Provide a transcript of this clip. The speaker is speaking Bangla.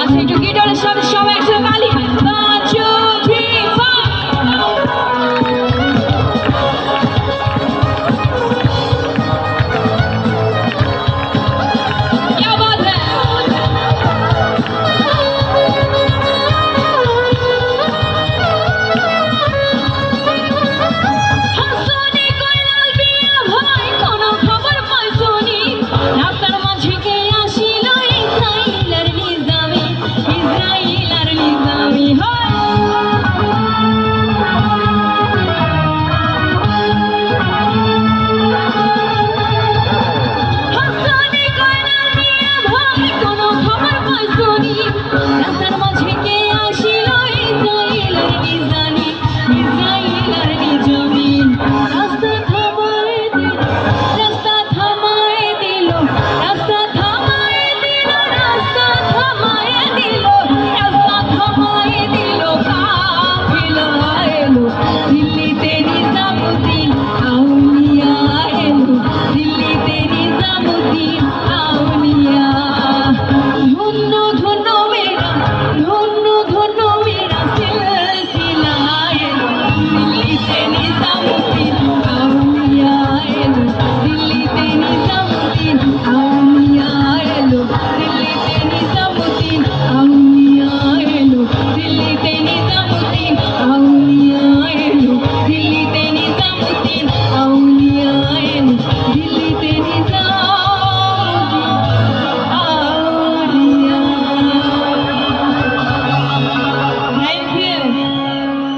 আচ্ছা একটু গিটারের সাথে সবাই একসাথে তালি